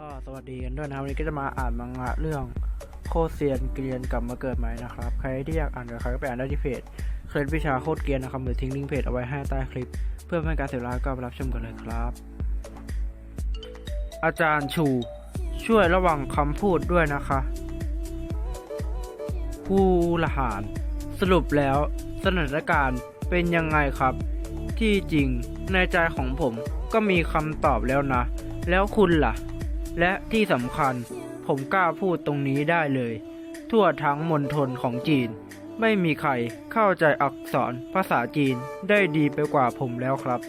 ก็สวัสดีกันด้วยนะครับวันนี้ก็จะมาอ่านมังงะเรื่องโคเซียนเกรียนกลับมาเกิดใหม่นะครับ ใครที่อยากอ่านกับใครก็ไปอ่านได้ที่เพจเคล็ดวิชาโคตรเกรียนนะครับหรือทิ้งลิงก์เพจเอาไว้ให้ใต้คลิป เพื่อไม่ให้การเสียเวลาก็ไปรับชมกันเลยครับ อาจารย์ชู ช่วยระวังคำพูดด้วยนะคะ ผู้ละหารสรุปแล้วสถานการณ์เป็นยังไงครับ ที่จริงในใจของผมก็มีคำตอบแล้วนะ แล้วคุณล่ะ และที่สำคัญผมกล้าพูดตรงนี้ได้เลย ทั่วทั้งมณฑลของจีน ไม่มีใครเข้าใจอักษรภาษาจีนได้ดีไปกว่าผมแล้วครับ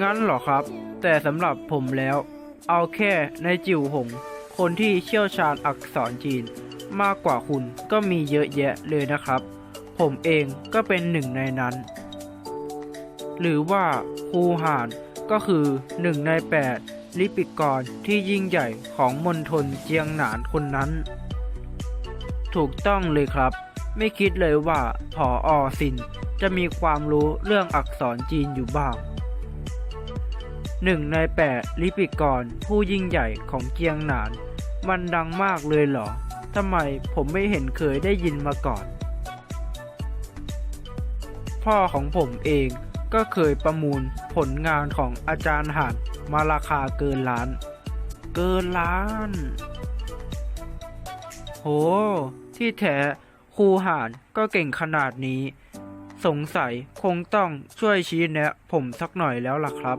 งั้นเหรอครับ แต่สำหรับผมแล้ว เอาแค่ในจิวหง คนที่เชี่ยวชาญอักษรจีน มากกว่าคุณก็มีเยอะแยะเลยนะครับ ผมเองก็เป็นหนึ่งในนั้น หรือว่าครูหานก็คือหนึ่งในแปด ลิปิกรที่ยิ่งใหญ่ของมณฑลเจียงหนานคนนั้น ถูกต้องเลยครับ ไม่คิดเลยว่าผออสินจะมีความรู้เรื่องอักษรจีนอยู่บ้างหนึ่งในแปดลิปิกรผู้ยิ่งใหญ่ของเจียงหนาน มันดังมากเลยเหรอทำไมผมไม่เห็นเคยได้ยินมาก่อน พ่อของผมเองก็เคยประมูลผลงานของอาจารย์หาน มาราคาเกินล้าน เกินล้าน โห ที่แท้ครูหานก็เก่งขนาดนี้ สงสัยคงต้องช่วยชี้แนะผมสักหน่อยแล้วล่ะครับ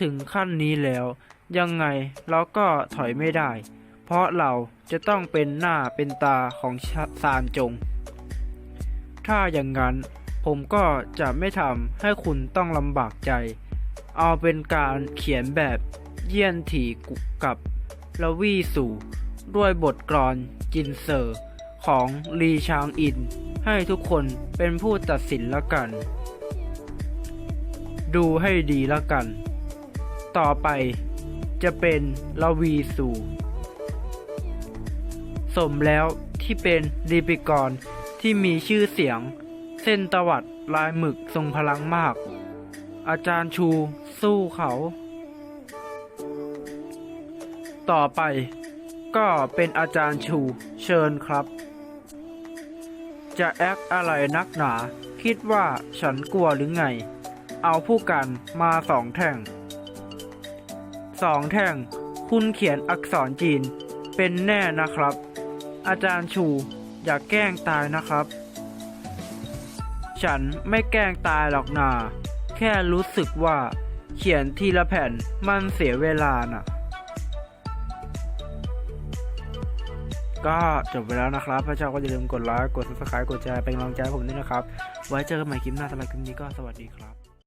ถึงขั้นนี้แล้ว ยังไงเราก็ถอยไม่ได้ เพราะเราจะต้องเป็นหน้าเป็นตาของซานจง ถ้าอย่างนั้นผมก็จะไม่ทำให้คุณต้องลำบากใจ เอาเป็นการเขียนแบบเยี่ยนถี่กุกับละวี่สู่ ด้วยบทกลอนจินเซอร์ ของลีชางอิน ให้ทุกคนเป็นผู้ตัดสินละกัน ดูให้ดีละกัน ต่อไปจะเป็นละวีสู่ สมแล้วที่เป็นลีปิกรที่มีชื่อเสียง เส้นตวัดลายหมึกทรงพลังมาก อาจารย์ชูสู้เขา ต่อไปก็เป็นอาจารย์ชูเชิญครับ จะแอคอะไรนักหนา คิดว่าฉันกลัวหรือไง เอาผู้กันมาสองแท่งสองแท่ง คุณเขียนอักษรจีนเป็นแน่นะครับ อาจารย์ชูอย่าแกล้งตายนะครับ ฉันไม่แกล้งตายหรอกนา แค่รู้สึกว่าเขียนทีละแผ่นมันเสียเวลาน่ะ ก็จบไปแล้วนะครับ พระเจ้าก็อย่าลืมกดไลค์ กด subscribe กดแชร์เป็นกำลังใจผมด้วยนะครับ ไว้เจอกันใหม่คลิปหน้าสำหรับคลิปนี้ก็สวัสดีครับ